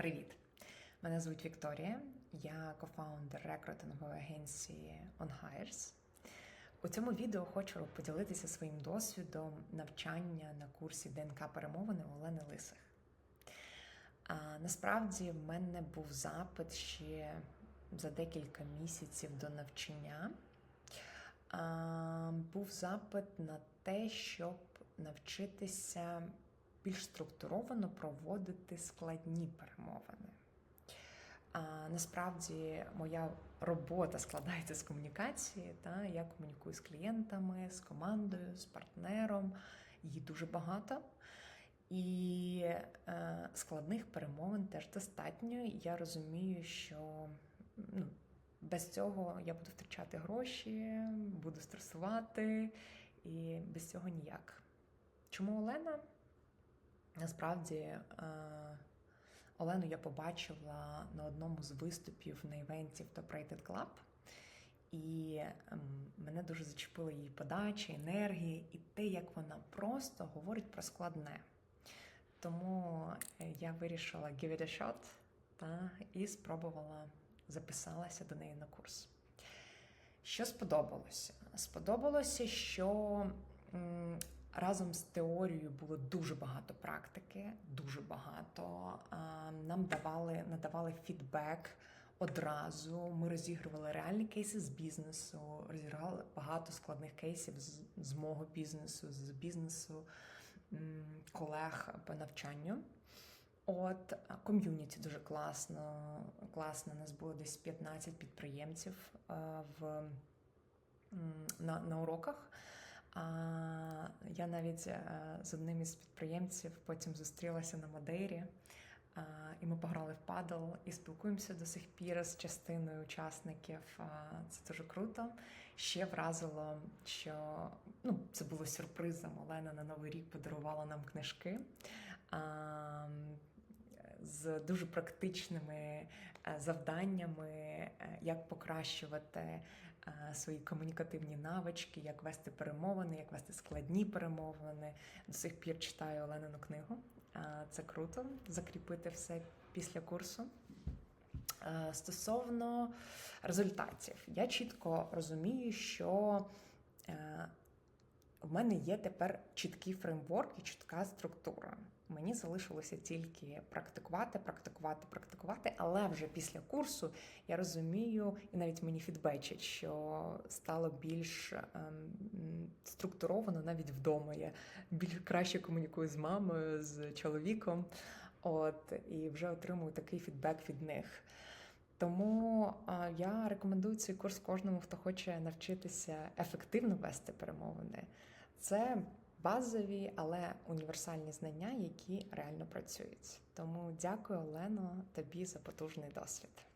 Привіт! Мене звуть Вікторія, я кофаундер рекрутингової агенції OnHires. У цьому відео хочу поділитися своїм досвідом навчання на курсі ДНК перемовини Олени Лисих. А, насправді в мене був запит ще за декілька місяців до навчання. А, був запит на те, щоб навчитися більш структуровано проводити складні перемовини. А насправді моя робота складається з комунікації. Та я комунікую з клієнтами, з командою, з партнером. Її дуже багато. І е, складних перемовин теж достатньо. Я розумію, що ну, без цього я буду втрачати гроші, буду стресувати, і без цього ніяк. Чому Олена? Насправді, е, Олену я побачила на одному з виступів на івенті в Top Rated Club. І ем, мене дуже зачепила її подача, енергія і те, як вона просто говорить про складне. Тому е, я вирішила give it a shot та, і спробувала записалася до неї на курс. Що сподобалося? Сподобалося, що разом з теорією було дуже багато практики, дуже багато. Нам давали, надавали фідбек одразу. Ми розігрували реальні кейси з бізнесу, розіграли багато складних кейсів з, з мого бізнесу, з бізнесу колег по навчанню. От ком'юніті дуже класно. Класно. Нас було десь 15 підприємців в, на, на уроках. А я навіть е, з одним із підприємців потім зустрілася на Мадейрі, і ми пограли в падл і спілкуємося до сих пір з частиною учасників. Це дуже круто. Ще вразило, що ну, це було сюрпризом. Олена на Новий рік подарувала нам книжки. З дуже практичними е, завданнями, е, як покращувати е, свої комунікативні навички, як вести перемовини, як вести складні перемовини. До сих пір читаю Оленину книгу. Це круто закріпити все після курсу. Стосовно результатів, я чітко розумію, що в мене є тепер чіткий фреймворк і чітка структура. Мені залишилося тільки практикувати, практикувати, практикувати. Але вже після курсу я розумію, і навіть мені фідбечать, що стало більш ем, структуровано навіть вдома. Я більш краще комунікую з мамою, з чоловіком. От і вже отримую такий фідбек від них. Тому я рекомендую цей курс кожному, хто хоче навчитися ефективно вести перемовини. Це базові, але універсальні знання, які реально працюють. Тому дякую, Олено, тобі за потужний досвід.